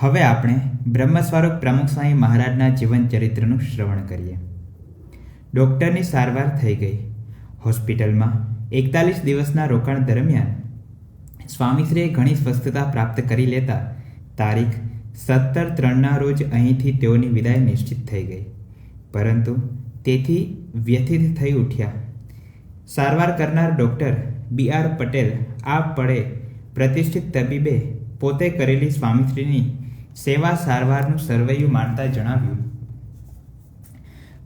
હવે આપણે બ્રહ્મસ્વરૂપ પ્રમુખ સ્વામી મહારાજના જીવન ચરિત્રનું શ્રવણ કરીએ. ડૉક્ટરની સારવાર થઈ ગઈ. હોસ્પિટલમાં એકતાલીસ દિવસના રોકાણ દરમિયાન સ્વામીશ્રીએ ઘણી સ્વસ્થતા પ્રાપ્ત કરી લેતા તારીખ સત્તર ત્રણના રોજ અહીંથી તેઓની વિદાય નિશ્ચિત થઈ ગઈ. પરંતુ તેથી વ્યથિત થઈ ઉઠ્યા. સારવાર કરનાર ડૉક્ટર બી આર પટેલ આ પળે પ્રતિષ્ઠિત તબીબે પોતે કરેલી સ્વામીશ્રીની સેવા સારવારનું સરવૈયું માણતા જણાવ્યું.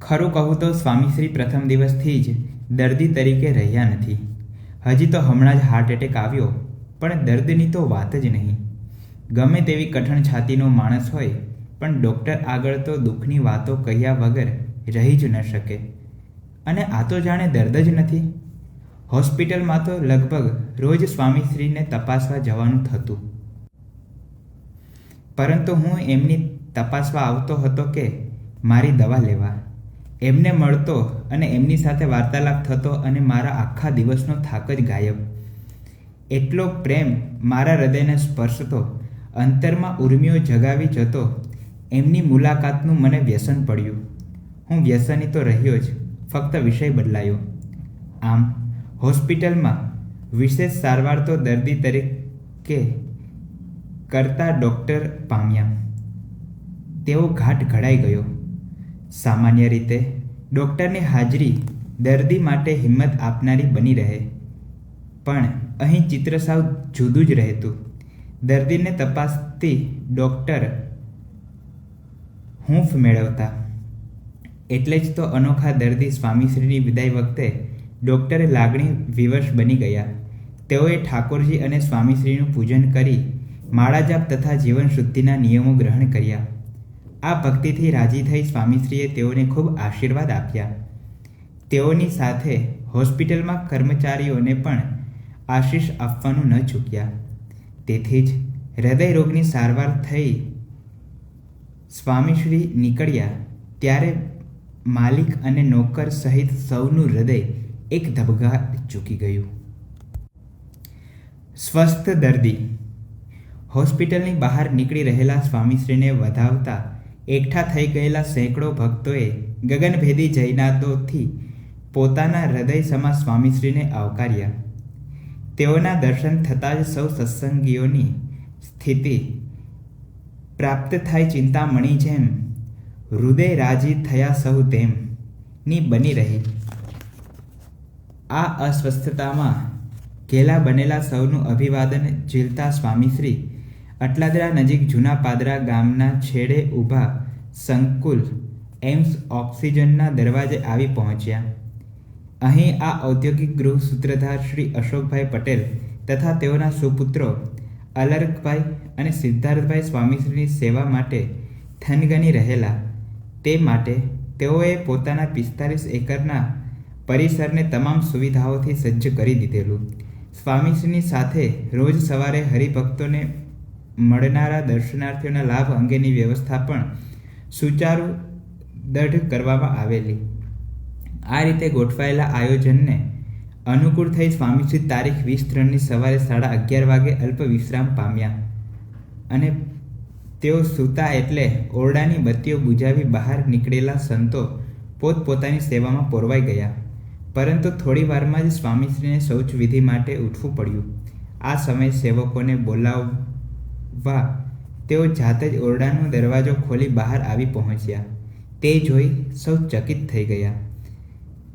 ખરું કહું તો સ્વામીશ્રી પ્રથમ દિવસથી જ દર્દી તરીકે રહ્યા નથી. હજી તો હમણાં જ હાર્ટ એટેક આવ્યો, પણ દર્દની તો વાત જ નહીં. ગમે તેવી કઠણ છાતીનો માણસ હોય, પણ ડૉક્ટર આગળ તો દુઃખની વાતો કહ્યા વગર રહી જ ન શકે. અને આ તો જાણે દર્દ જ નથી. હોસ્પિટલમાં તો લગભગ રોજ સ્વામીશ્રીને તપાસવા જવાનું થતું. પરંતુ હું એમની તપાસવા આવતો હતો કે મારી દવા લેવા. એમને મળતો અને એમની સાથે વાર્તાલાપ થતો અને મારા આખા દિવસનો થાક જ ગાયબ. એટલો પ્રેમ મારા હૃદયને સ્પર્શતો, અંતરમાં ઉર્મિઓ જગાવી જતો, એમની મુલાકાતનું મને વ્યસન પડ્યું. હું વ્યસની તો રહ્યો જ, ફક્ત વિષય બદલાયો. આમ, હોસ્પિટલમાં વિશેષ સારવાર તો દર્દી તરીકે કરતા ડૉક્ટર પામ્યા. તેઓ ઘાટ ઘડાઈ ગયો. સામાન્ય રીતે ડૉક્ટરની હાજરી દર્દી માટે હિંમત આપનારી બની રહે. પણ અહીં ચિત્ર સાવ જુદું જ રહેતું. દર્દીને તપાસતી ડૉક્ટર હૂંફ મેળવતા. એટલે જ તો અનોખા દર્દી સ્વામીશ્રીની વિદાય વખતે ડૉક્ટરે લાગણી વિવશ બની ગયા. તેઓએ ઠાકોરજી અને સ્વામીશ્રીનું પૂજન કરી માળા જાપ તથા જીવન શુદ્ધિના નિયમો ગ્રહણ કર્યા. આ ભક્તિથી રાજી થઈ સ્વામીશ્રીએ તેઓને ખૂબ આશીર્વાદ આપ્યા. તેઓની સાથે હોસ્પિટલમાં કર્મચારીઓને પણ આશીષ આપવાનું ન ચૂક્યા. તેથી જ હૃદય રોગની સારવાર થઈ સ્વામીશ્રી નીકળ્યા. ત્યારે માલિક અને નોકર સહિત સૌનું હૃદય એક ધબઘા ચૂકી ગયું. સ્વસ્થ દર્દી હોસ્પિટલની બહાર નીકળી રહેલા સ્વામીશ્રીને વધાવતા એકઠા થઈ ગયેલા સેંકડો ભક્તોએ ગગનભેદી જૈનાદોથી પોતાના હૃદય સમા સ્વામીશ્રીને આવકાર્યા. તેઓના દર્શન થતાં જ સૌ સત્સંગીઓની સ્થિતિ પ્રાપ્ત થાય ચિંતામણી જેમ હૃદય રાજી થયા સૌ તેમની બની રહી. આ અસ્વસ્થતામાં ઘેલા બનેલા સૌનું અભિવાદન ઝીલતા સ્વામીશ્રી અટલાદરા નજીક જૂના પાદરા ગામના છેડે ઊભા સંકુલ એમ્સ ઓક્સિજનના દરવાજે આવી પહોંચ્યા. અહીં આ ઔદ્યોગિક ગૃહ સૂત્રધાર શ્રી અશોકભાઈ પટેલ તથા તેઓના સુપુત્રો અલર્કભાઈ અને સિદ્ધાર્થભાઈ સ્વામીશ્રીની સેવા માટે થનગની રહેલા. તે માટે તેઓએ પોતાના પિસ્તાલીસ એકરના પરિસરને તમામ સુવિધાઓથી સજ્જ કરી દીધેલું. સ્વામીશ્રીની સાથે રોજ સવારે હરિભક્તોને મળનારા દર્શનાર્થીઓના લાભ અંગેની વ્યવસ્થા પણ સુચારુ દઢ કરવામાં આવેલી. આ રીતે ગોઠવાયેલા આયોજનને અનુકૂળ થઈ સ્વામીશ્રી તારીખ વીસ ત્રણની સવારે સાડા અગિયાર વાગે અલ્પ વિશ્રામ પામ્યા. અને તેઓ સૂતા એટલે ઓરડાની બત્તીઓ બુજાવી બહાર નીકળેલા સંતો પોતપોતાની સેવામાં પોરવાઈ ગયા. પરંતુ થોડી વારમાં જ સ્વામીશ્રીને શૌચવિધિ માટે ઉઠવું પડ્યું. આ સમય સેવકોને બોલાવવા તેઓ જાતે જ ઓરડાનો દરવાજો ખોલી બહાર આવી પહોંચ્યા. તે જોઈ સૌ ચકિત થઈ ગયા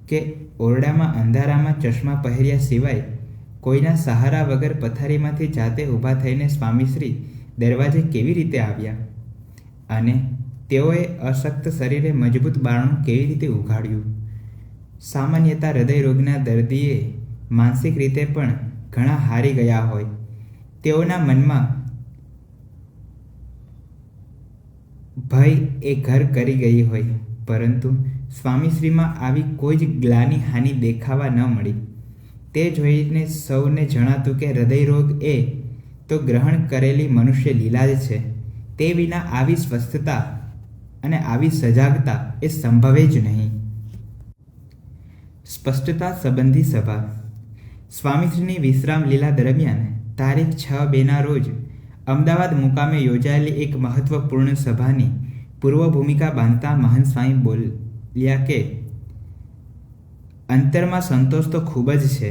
કે ઓરડામાં અંધારામાં ચશ્મા પહેર્યા સિવાય કોઈના સહારા વગર પથારીમાંથી જાતે ઊભા થઈને સ્વામીશ્રી દરવાજે કેવી રીતે આવ્યા? અને તેઓએ અશક્ત શરીરે મજબૂત બારણું કેવી રીતે ઉઘાડ્યું? સામાન્યતા હૃદય રોગના દર્દીએ માનસિક રીતે પણ ઘણા હારી ગયા હોય. તેઓના મનમાં ભય એ ઘર કરી ગઈ હોય, પરંતુ સ્વામીશ્રીમાં આવી કોઈ જ ગ્લાની હાનિ દેખાવા ન મળી. તે જોઈને સૌને જણાતું કે હૃદયરોગ એ તો ગ્રહણ કરેલી મનુષ્ય લીલા જ છે. તે વિના આવી સ્વસ્થતા અને આવી સજાગતા એ સંભવે જ નહીં. સ્પષ્ટતા સંબંધી સભા. સ્વામીશ્રીની વિશ્રામ લીલા દરમિયાન તારીખ છ બેના રોજ અમદાવાદ મુકામે યોજાયેલી એક મહત્વપૂર્ણ સભાની પૂર્વ ભૂમિકા બાંધતા મહંત સ્વામી બોલ્યા કે, અંતરમાં સંતોષ તો ખૂબ જ છે.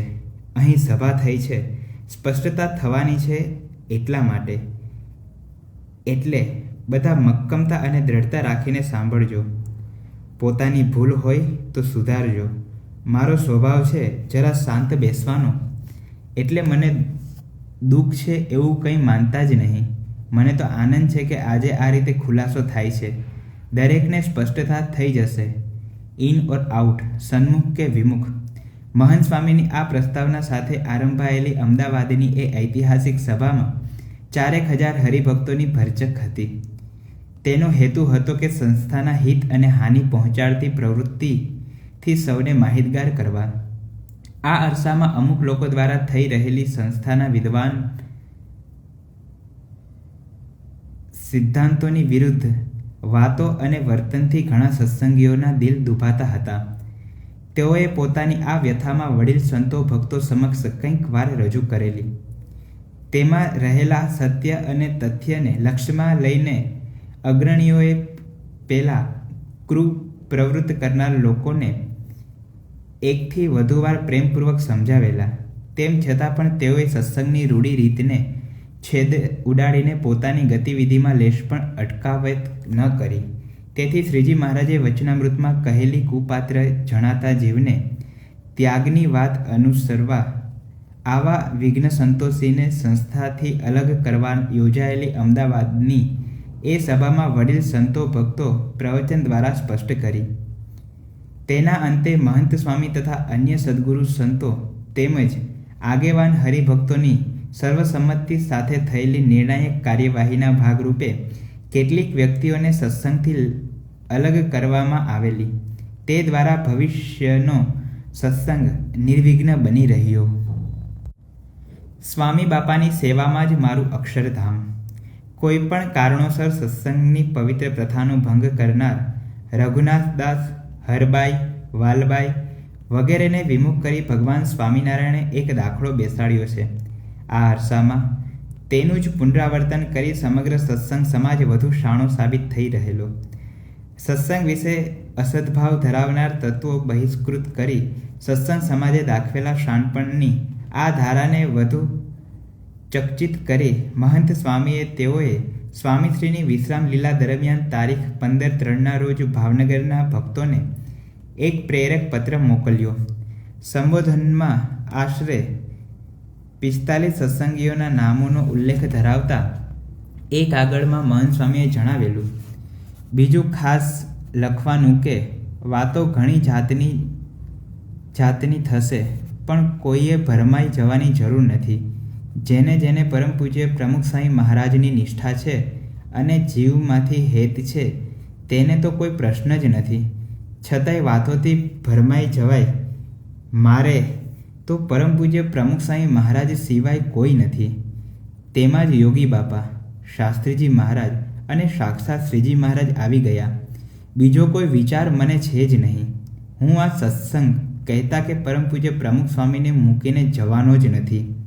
અહીં સભા થઈ છે. સ્પષ્ટતા થવાની છે એટલા માટે. એટલે બધા મક્કમતા અને દ્રઢતા રાખીને સાંભળજો. પોતાની ભૂલ હોય તો સુધારજો. મારો સ્વભાવ છે જરા શાંત બેસવાનો. એટલે મને દુઃખ છે એવું કંઈ માનતા જ નહીં. મને તો આનંદ છે કે આજે આ રીતે ખુલાસો થાય છે. દરેકને સ્પષ્ટતા થઈ જશે. ઇન ઓર આઉટ, સન્મુખ કે વિમુખ. મહંત સ્વામીની આ પ્રસ્તાવના સાથે આરંભાયેલી અમદાવાદની એ ઐતિહાસિક સભામાં ચારેક હજાર હરિભક્તોની ભરચક હતી. તેનો હેતુ હતો કે સંસ્થાના હિત અને હાનિ પહોંચાડતી પ્રવૃત્તિથી સૌને માહિતગાર કરવા. આ અરસામાં અમુક લોકો દ્વારા થઈ રહેલી સંસ્થાના વિદ્વાન સિદ્ધાંતોની વિરુદ્ધ વાતો અને વર્તનથી ઘણા સત્સંગીઓના દિલ દુભાતા હતા. તેઓએ પોતાની આ વ્યથામાં વડીલ, સંતો, ભક્તો સમક્ષ કંઈક વાર રજૂ કરેલી. તેમાં રહેલા સત્ય અને તથ્યને લક્ષ્યમાં લઈને અગ્રણીઓએ પહેલાં કૃ પ્રવૃત્ત કરનાર લોકોને એકથી વધુ વાર પ્રેમપૂર્વક સમજાવેલા. તેમ છતાં પણ તેઓએ સત્સંગની રૂઢી રીતને છેદ ઉડાડીને પોતાની ગતિવિધિમાં લેશ પણ અટકાવત ન કરી. તેથી શ્રીજી મહારાજે વચનામૃતમાં કહેલી કુપાત્ર જણાતા જીવને ત્યાગની વાત અનુસરવા, આવા વિઘ્ન સંતોષીને સંસ્થાથી અલગ કરવા યોજાયેલી અમદાવાદની એ સભામાં વડીલ સંતો ભક્તો પ્રવચન દ્વારા સ્પષ્ટ કરી. તેના અંતે મહંત સ્વામી તથા અન્ય સદગુરુ સંતો તેમજ આગેવાન હરિભક્તોની સર્વસંમતિ સાથે થયેલી નિર્ણાયક કાર્યવાહીના ભાગરૂપે કેટલીક વ્યક્તિઓને સત્સંગથી અલગ કરવામાં આવેલી. તે દ્વારા ભવિષ્યનો સત્સંગ નિર્વિઘ્ન બની રહ્યો. સ્વામી બાપાની સેવામાં જ મારું અક્ષરધામ. કોઈ પણ કારણોસર સત્સંગની પવિત્ર પ્રથાનો ભંગ કરનાર રઘુનાથદાસ હરબાઈ, વાલબાઈ વગેરેને વિમુખ કરી ભગવાન સ્વામિનારાયણે એક દાખલો બેસાડ્યો છે. આ અરસામાં તેનું જ પુનરાવર્તન કરી સમગ્ર સત્સંગ સમાજ વધુ શાણો સાબિત થઈ રહેલો. સત્સંગ વિશે અસદભાવ ધરાવનાર તત્વો બહિષ્કૃત કરી સત્સંગ સમાજે દાખવેલા શાણપણની આ ધારાને વધુ ચકચિત કરી. મહંત સ્વામીએ તેઓએ સ્વામીશ્રીની વિશ્રામ લીલા દરમિયાન તારીખ પંદર ત્રણના રોજ ભાવનગરના ભક્તોને એક પ્રેરક પત્ર મોકલ્યો. સંબોધનમાં આશરે પિસ્તાલીસ સત્સંગીઓના નામોનો ઉલ્લેખ ધરાવતા એ કાગળમાં મહંત સ્વામીએ જણાવેલું, બીજું ખાસ લખવાનું કે વાતો ઘણી જાતની જાતની થશે, પણ કોઈએ ભરમાઈ જવાની જરૂર નથી. જેને જેને પરમ પૂજ્ય પ્રમુખ સ્વામી મહારાજની નિષ્ઠા છે અને જીવમાંથી હેત છે, તેને તો કોઈ પ્રશ્ન જ નથી. છતાંય વાતોથી ભરમાઈ જવાય. મારે તો પરમ પૂજ્ય પ્રમુખ સ્વામી મહારાજ સિવાય કોઈ નથી. તેમાં જ યોગી બાપા, શાસ્ત્રીજી મહારાજ અને સાક્ષાત શ્રીજી મહારાજ આવી ગયા. બીજો કોઈ વિચાર મને છે જ નહીં. હું આ સત્સંગ કહેતા કે પરમ પૂજ્ય પ્રમુખ સ્વામીને મૂકીને જવાનો જ નથી.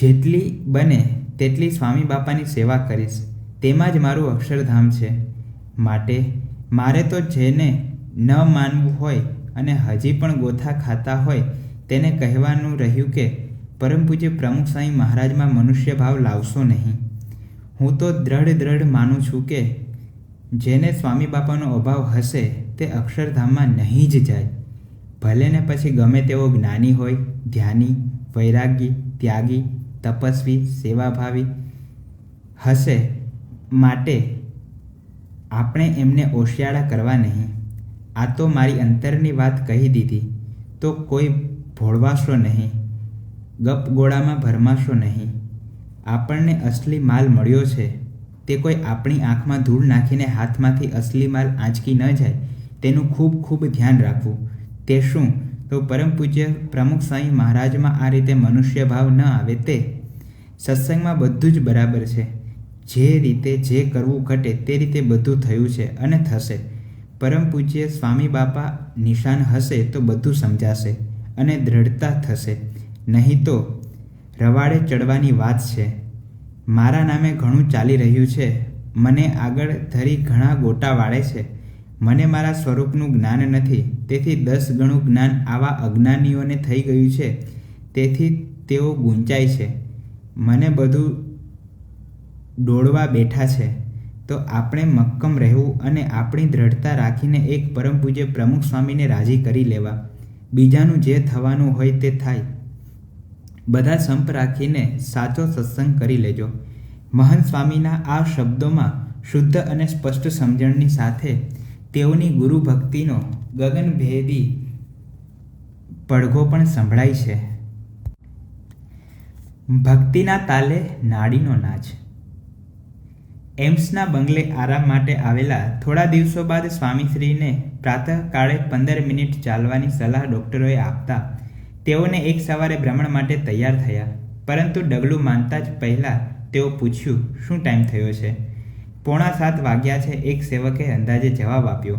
જેટલી બને તેટલી સ્વામી બાપાની સેવા કરીશ. તેમાં જ મારું અક્ષરધામ છે. માટે મારે તો જેને ન માનવું હોય અને હજી પણ ગોથા ખાતા હોય તેને કહેવાનું રહ્યું કે, પરમ પૂજ્ય પ્રમુખ સ્વામી મહારાજમાં મનુષ્ય ભાવ લાવશો નહીં. હું તો દ્રઢ દ્રઢ માનું છું કે, જેને સ્વામી બાપાનો અભાવ હશે તે અક્ષરધામમાં નહીં જ જાય. ભલે ને પછી ગમે તેવો જ્ઞાની હોય, ધ્યાની, વૈરાગી, ત્યાગી તપસ્વી, સેવાભાવી હશે માટે આપણે એમને ઓશિયાળા કરવા નહીં. આ તો મારી અંતરની વાત કહી દીધી. તો કોઈ ભોળવાશો નહીં. ગપ ગોળામાં ભરમાશો નહીં. આપણને અસલી માલ મળ્યો છે. તે કોઈ આપણી આંખમાં ધૂળ નાખીને હાથમાંથી અસલી માલ આંચકી ન જાય. તેનું ખૂબ ખૂબ ધ્યાન રાખવું. તે શું? તો પરમ પૂજ્ય પ્રમુખ સ્વામી મહારાજમાં આ રીતે મનુષ્ય ભાવ ન આવે તે સત્સંગમાં બધું જ બરાબર છે. જે રીતે જે કરવું ઘટે તે રીતે બધું થયું છે અને થશે. પરમ પૂજ્ય સ્વામી બાપા નિશાન હશે તો બધું સમજાશે અને દ્રઢતા થશે. નહીં તો રવાડે ચડવાની વાત છે. મારા નામે ઘણું ચાલી રહ્યું છે. મને આગળ ધરી ઘણા ગોટા વાળે છે. મને મારા સ્વરૂપનું જ્ઞાન નથી, તેથી દસ ગણું જ્ઞાન આવા અજ્ઞાનીઓને થઈ ગયું છે, તેથી તેઓ ગુંચાય છે. મને બધું દોડવા બેઠા છે. તો આપણે મક્કમ રહેવું અને આપણી દ્રઢતા રાખીને એક પરમ પૂજ્ય પ્રમુખ સ્વામીને રાજી કરી લેવા. બીજાનું જે થવાનું હોય તે થાય. બધા સંપ રાખીને સાચો સત્સંગ કરી લેજો. મહંત સ્વામીના આ શબ્દોમાં શુદ્ધ અને સ્પષ્ટ સમજણની સાથે તેઓની ગુરુ ભક્તિનો ગગનભેદી પડઘો પણ સંભળાય છે. ભક્તિના તાલે નાડીનો નાચ. એમ્સના બંગલે આરામ માટે આવેલા થોડા દિવસો બાદ સ્વામીશ્રીને પ્રાતઃકાળે પંદર મિનિટ ચાલવાની સલાહ ડૉક્ટરોએ આપતા તેઓને એક સવારે ભ્રમણ માટે તૈયાર થયા. પરંતુ ડગલું માનતા જ પહેલાં તેઓ પૂછ્યું, શું ટાઈમ થયો છે? પોણા સાત વાગ્યા છે, એક સેવકે અંદાજે જવાબ આપ્યો.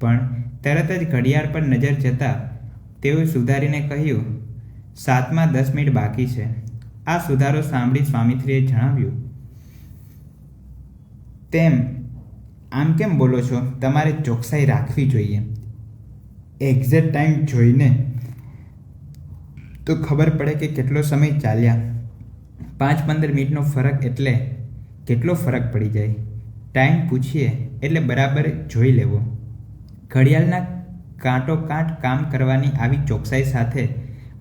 પણ તરત જ ઘડિયાળ પર નજર જતાં તેઓએ સુધારીને કહ્યું, સાતમાં દસ મિનિટ બાકી છે. આ સુધારો સાંભળી સ્વામીશ્રીએ જણાવ્યું. તેમ, આમ કેમ બોલો છો? તમારે ચોકસાઈ રાખવી જોઈએ. એક્ઝેક્ટ ટાઈમ જોઈને તો ખબર પડે કે કેટલો સમય ચાલ્યા. પાંચ પંદર મિનિટનો ફરક એટલે કેટલો ફરક પડી જાય. ટાઈમ પૂછીએ એટલે બરાબર જોઈ લેવો. ઘડિયાળના કાંટો કાંટ કામ કરવાની આવી ચોકસાઈ સાથે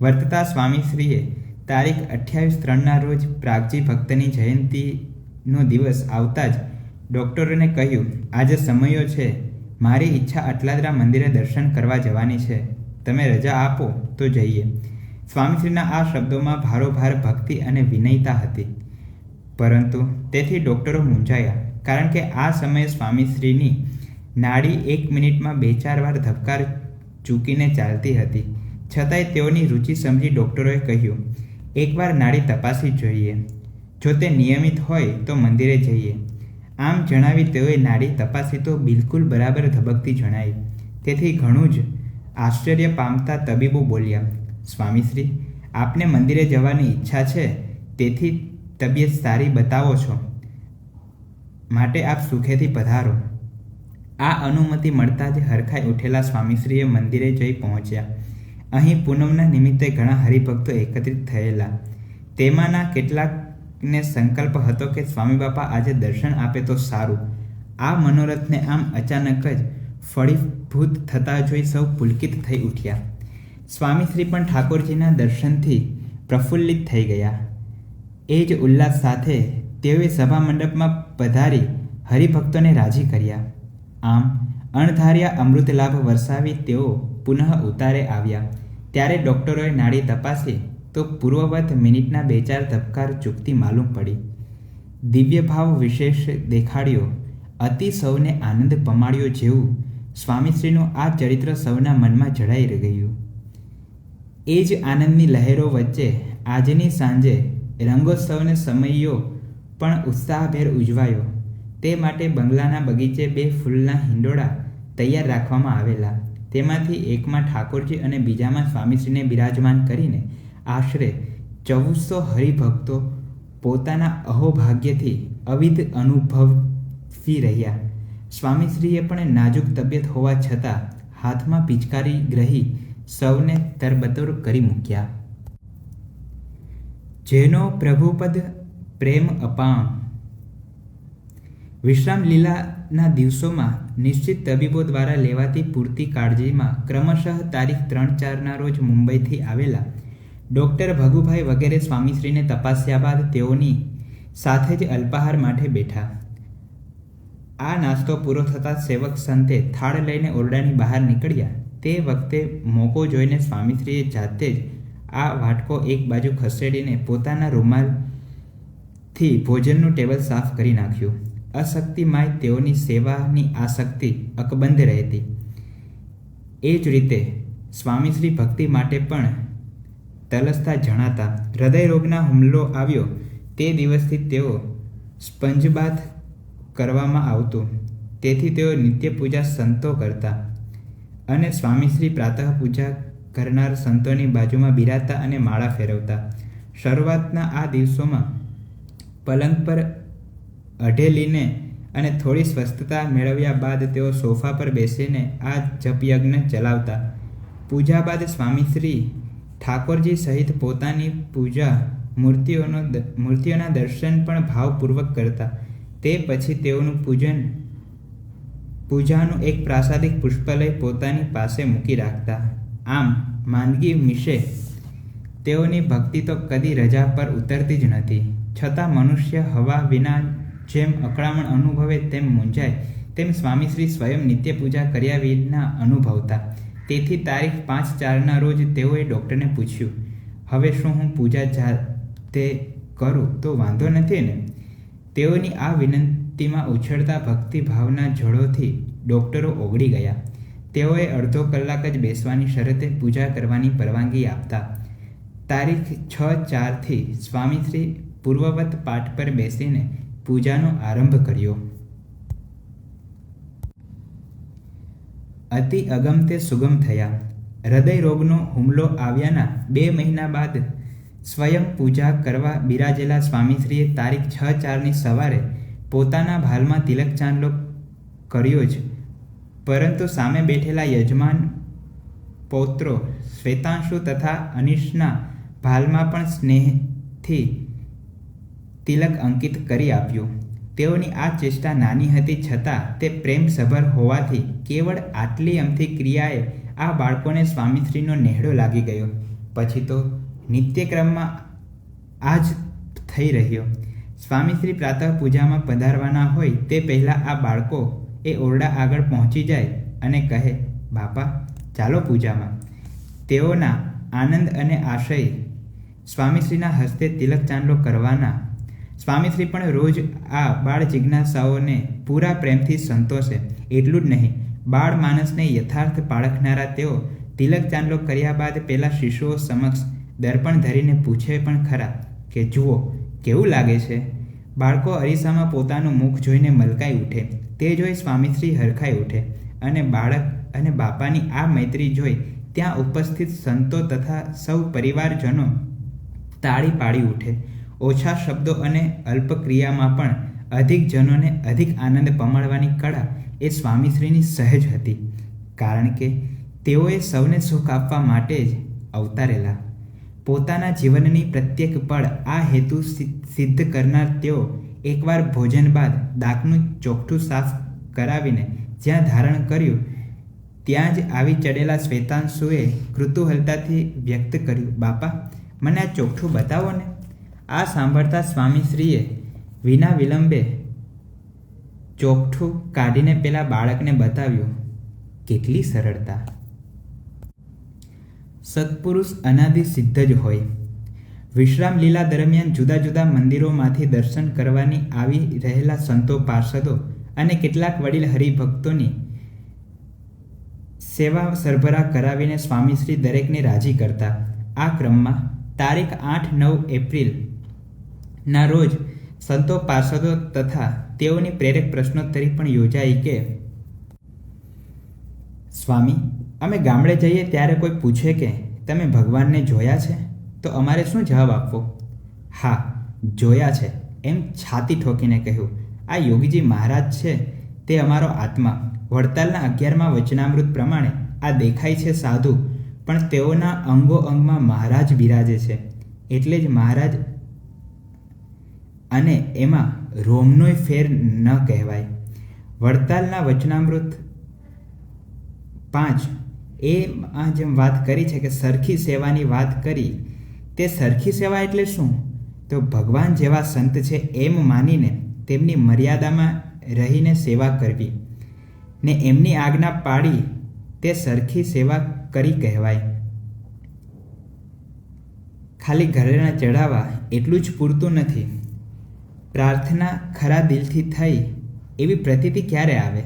વર્તતા સ્વામીશ્રીએ તારીખ અઠ્યાવીસ ત્રણના રોજ પ્રાગજી ભક્તની જયંતીનો દિવસ આવતા જ ડૉક્ટરોને કહ્યું, આજે સમયો છે. મારી ઈચ્છા અટલાદરા મંદિરે દર્શન કરવા જવાની છે. તમે રજા આપો, તો જઈએ. સ્વામીશ્રીના આ શબ્દોમાં ભારોભાર ભક્તિ અને વિનયતા હતી. પરંતુ તેથી ડૉક્ટરો મૂંઝાયા. કારણ કે આ સમયે સ્વામીશ્રીની નાડી એક મિનિટમાં બે ચાર વાર ધબકાર ચૂકીને ચાલતી હતી. છતાંય તેઓની રુચિ સમજી ડૉક્ટરોએ કહ્યું, એકવાર નાડી તપાસી જોઈએ. જો તે નિયમિત હોય તો મંદિરે જઈએ. આમ જણાવી તેઓએ નાડી તપાસી તો બિલકુલ બરાબર ધબકતી જણાઈ. તેથી ઘણું જ આશ્ચર્ય પામતા તબીબો બોલ્યા, સ્વામીશ્રી, આપને મંદિરે જવાની ઈચ્છા છે? તેથી તબિયત સારી બતાવો છો. માટે આપ સુખેથી પધારો. આ અનુમતિ મળતા જ હરખાઈ ઉઠેલા સ્વામીશ્રીએ મંદિરે જઈ પહોંચ્યા. અહીં પૂનમના નિમિત્તે ઘણા હરિભક્તો એકત્રિત થયેલા. તેમાંના કેટલાકને સંકલ્પ હતો કે સ્વામી બાપા આજે દર્શન આપે તો સારું. આ મનોરથને આમ અચાનક જ ફળીભૂત થતા જોઈ સૌ પુલકિત થઈ ઉઠ્યા. સ્વામીશ્રી પણ ઠાકોરજીના દર્શનથી પ્રફુલ્લિત થઈ ગયા. એ જ ઉલ્લાસ સાથે તેઓએ સભા મંડપમાં પધારી હરિભક્તોને રાજી કર્યા. આમ, અણધાર્યા અમૃત લાભ વરસાવી તેઓ પુનઃ ઉતારે આવ્યા. ત્યારે ડૉક્ટરોએ નાડી તપાસી તો પૂર્વવત મિનિટના બે ચાર ધબકાર ચૂકતી માલુમ પડી. દિવ્ય ભાવ વિશેષ દેખાડ્યો. અતિ સૌને આનંદ પમાડ્યો જેવું સ્વામીશ્રીનું આ ચરિત્ર સૌના મનમાં જડાઈ ગયું એ જ આનંદની લહેરો વચ્ચે આજની સાંજે રંગોત્સવને સમયો પણ ઉત્સાહભેર ઉજવાયો. તે માટે બંગલાના બગીચે બે ફૂલના હિંડોળા તૈયાર રાખવામાં આવેલા. તેમાંથી એકમાં ઠાકોરજી અને બીજામાં સ્વામીશ્રીને બિરાજમાન કરીને આશરે ચૌદસો હરિભક્તો પોતાના અહોભાગ્યથી અવિધ અનુભવી રહ્યા. સ્વામીશ્રીએ પણ નાજુક તબિયત હોવા છતાં હાથમાં પિચકારી ગ્રહી સૌને તરબતર કરી મૂક્યા. જેનો પ્રભુપદ પ્રેમ અપામ વિશ્રામ લીલાના દિવસોમાં નિશ્ચિત તબીબો દ્વારા લેવાતી પૂરતી કાળજીમાં ક્રમશઃ તારીખ ત્રણ ચારના રોજ મુંબઈથી આવેલા ડૉક્ટર ભગુભાઈ વગેરે સ્વામીશ્રીને તપાસ્યા બાદ તેઓની સાથે જ અલ્પાહાર માટે બેઠા. આ નાસ્તો પૂરો થતાં સેવક સંતે થાળ લઈને ઓરડાની બહાર નીકળ્યા. તે વખતે મોકો જોઈને સ્વામીશ્રીએ જાતે જ આ વાટકો એક બાજુ ખસેડીને પોતાના રૂમાલથી ભોજનનું ટેબલ સાફ કરી નાખ્યું. અશક્તિમાય તેઓની સેવાની આસક્તિ અકબંધ રહેતી. એ જ રીતે સ્વામીશ્રી ભક્તિ માટે પણ તલસતા જણાતા. હૃદયરોગના હુમલો આવ્યો. તે દિવસથી તેઓ સ્પંજબાથ કરવામાં આવતું. તેથી તેઓ નિત્ય પૂજા સંતો કરતા. અને સ્વામીશ્રી પ્રાતઃ પૂજા કરનાર સંતોની બાજુમાં બિરાતા અને માળા ફેરવતા. શરૂઆતના આ દિવસોમાં પલંગ પર અઢેલીને અને થોડી સ્વસ્થતા મેળવ્યા બાદ તેઓ સોફા પર બેસીને આ જપયજ્ઞ ચલાવતા. પૂજા બાદ સ્વામીશ્રી ઠાકોરજી સહિત પોતાની પૂજા મૂર્તિઓનો મૂર્તિઓના દર્શન પણ ભાવપૂર્વક કરતા. તે પછી તેઓનું પૂજન, પૂજાનું એક પ્રાસાદિક પુષ્પાલય પોતાની પાસે મૂકી રાખતા. આમ, માંદગી મિશે તેઓની ભક્તિ તો કદી રજા પર ઉતરતી જ નથી. છતાં મનુષ્ય હવા વિના જેમ અકળામણ અનુભવે તેમ મૂંઝાય, તેમ સ્વામીશ્રી સ્વયં નિત્ય પૂજા કર્યા વિના અનુભવતા. તેથી તારીખ પાંચ ચારના રોજ તેઓએ ડૉક્ટરને પૂછ્યું, હવે શું હું પૂજા જાતે કરું? તો વાંધો નથી ને? તેઓની આ વિનંતીમાં ઉછળતા ભક્તિભાવના જળોથી ડૉક્ટરો ઓગળી ગયા. તેઓએ અડધો કલાક જ બેસવાની શરતે પૂજા કરવાની પરવાનગી આપતા. તારીખ છ ચારથી સ્વામીશ્રી પૂર્વવત પાઠ પર બેસીને પૂજાનો આરંભ કર્યો. અતિ અગમતે સુગમ થયા. હૃદય રોગનો હુમલો આવ્યાના બે મહિના બાદ સ્વયં પૂજા કરવા બિરાજેલા સ્વામીશ્રીએ તારીખ છ ચારની સવારે પોતાના ભાલમાં તિલક ચાંદલો કર્યો જ. પરંતુ સામે બેઠેલા યજમાન પૌત્રો શ્વેતાંશુ તથા અનિશના ભાલમાં પણ સ્નેહથી તિલક અંકિત કરી આપ્યું. તેઓની આ ચેષ્ટા નાની હતી છતાં તે પ્રેમસભર હોવાથી કેવળ આટલી અમથી ક્રિયાએ આ બાળકોને સ્વામીશ્રીનો નેહડો લાગી ગયો. પછી તો નિત્યક્રમમાં આ જ થઈ રહ્યો. સ્વામીશ્રી પ્રાતઃ પૂજામાં પધારવાના હોય તે પહેલાં આ બાળકો એ ઓરડા આગળ પહોંચી જાય અને કહે, બાપા, ચાલો પૂજામાં. તેઓના આનંદ અને આશય સ્વામીશ્રીના હસ્તે તિલક ચાંદલો કરવાના. સ્વામીશ્રી પણ રોજ આ બાળ જિજ્ઞાસાઓને પૂરા પ્રેમથી સંતોષે. એટલું જ નહીં, બાળ માણસને યથાર્થ પાળખનારા તેઓ તિલક ચાંદલો કર્યા બાદ પેલા શિશુઓ સમક્ષ દર્પણ ધરીને પૂછે પણ ખરા કે, જુઓ, કેવું લાગે છે? બાળકો અરીસામાં પોતાનું મુખ જોઈને મલકાઈ ઉઠે. તે જોઈ સ્વામીશ્રી હરખાઈ ઉઠે અને બાળક અને બાપાની આ મૈત્રી જોઈ ત્યાં ઉપસ્થિત સંતો તથા સૌ પરિવારજનો તાળી પાડી ઉઠે. ઓછા શબ્દો અને અલ્પ ક્રિયામાં પણ અધિક જનોને અધિક આનંદ પમાડવાની કળા એ સ્વામીશ્રીની સહેજ હતી. કારણ કે તેઓએ સૌને સુખ આપવા માટે જ અવતારેલા. પોતાના જીવનની પ્રત્યેક પળ આ હેતુ સિદ્ધ કરનાર તેઓ એકવાર ભોજન બાદ દાંતનું ચોખ્ઠું સાફ કરાવીને જ્યાં ધારણ કર્યું, ત્યાં જ આવી ચડેલા શ્વેતાંશુએ કૃતુહલતાથી વ્યક્ત કર્યું, બાપા મને આ ચોખ્ઠું બતાવો ને. આ સાંભળતા સ્વામીશ્રીએ વિના વિલંબે ચોખ્ઠું કાઢીને પેલા બાળકને બતાવ્યું, કેટલી સરળતા. સત્પુરુષ અનાદિ સિદ્ધ જ હોય. વિશ્રામ લીલા દરમિયાન જુદા જુદા મંદિરોમાંથી દર્શન કરવાની આવી રહેલા સંતો પાર્ષદો અને કેટલાક વડીલ હરિભક્તોની સેવા સરભરા કરાવીને સ્વામીશ્રી દરેકને રાજી કરતા. આ ક્રમમાં તારીખ આઠ નવ એપ્રિલના રોજ સંતો પાર્ષદો તથા તેઓની પ્રેરક પ્રશ્નોત્તરી પણ યોજાઈ કે સ્વામી, અમે ગામડે જઈએ ત્યારે કોઈ પૂછે કે તમે ભગવાનને જોયા છે? તો અમારે શું જવાબ આપવો? હા, જોયા છે. એમ છાતી ઠોકીને કહ્યું. આ યોગીજી મહારાજ છે તે અમારો આત્મા. વડતાલના અગિયારમાં વચનામૃત પ્રમાણે આ દેખાય છે સાધુ. પણ તેઓના અંગો અંગમાં મહારાજ બિરાજે છે. એટલે જ મહારાજ અને એમાં રોમનોય ફેર ન કહેવાય. વડતાલના વચનામૃત પાંચ. એ જેમ વાત કરી છે કે સરખી સેવાની વાત કરી. તે સરખી સેવા એટલે શું? તો ભગવાન જેવા સંત છે એમ માનીને તેમની મર્યાદામાં રહીને સેવા કરવી. ને એમની આજ્ઞા પાડી તે સરખી સેવા કરી કહેવાય. ખાલી ઘરેણા ચડાવવા એટલું જ પૂરતું નથી. પ્રાર્થના ખરા દિલથી થઈ એવી પ્રતીતિ ક્યારે આવે?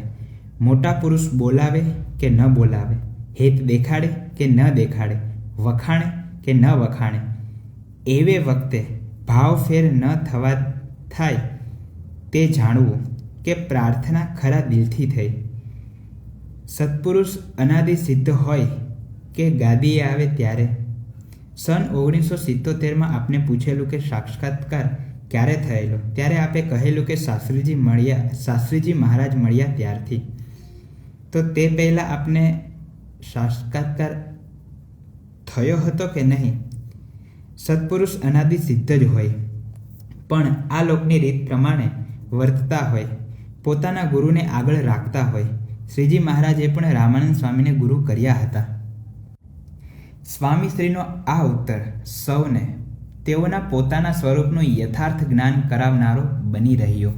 મોટા પુરુષ બોલાવે કે ન બોલાવે? હેત દેખાડે કે ન દેખાડે? વખાણે કે ન વખાણે? એવે વખતે ભાવફેર ન થવા થાય તે જાણવું કે પ્રાર્થના ખરા દિલથી થઈ. સત્પુરુષ અનાદિ સિદ્ધ હોય કે ગાદીએ આવે ત્યારે? સન ઓગણીસો સિત્તોતેરમાં આપને પૂછેલું કે સાક્ષાત્કાર ક્યારે થયેલો? ત્યારે આપે કહેલું કે શાસ્ત્રીજી મળ્યા, શાસ્ત્રીજી મહારાજ મળ્યા ત્યારથી. તો તે પહેલાં આપને સાક્ષાત્કાર થયો હતો કે નહીં? સત્પુરુષ અનાદિ સિદ્ધ જ હોય. પણ આ લોકની રીત પ્રમાણે વર્તતા હોય. પોતાના ગુરુને આગળ રાખતા હોય. શ્રીજી મહારાજે પણ રામાનંદ સ્વામીને ગુરુ કર્યા હતા. સ્વામીશ્રીનો આ ઉત્તર સૌને તેઓના પોતાના સ્વરૂપનું યથાર્થ જ્ઞાન કરાવનારો બની રહ્યો.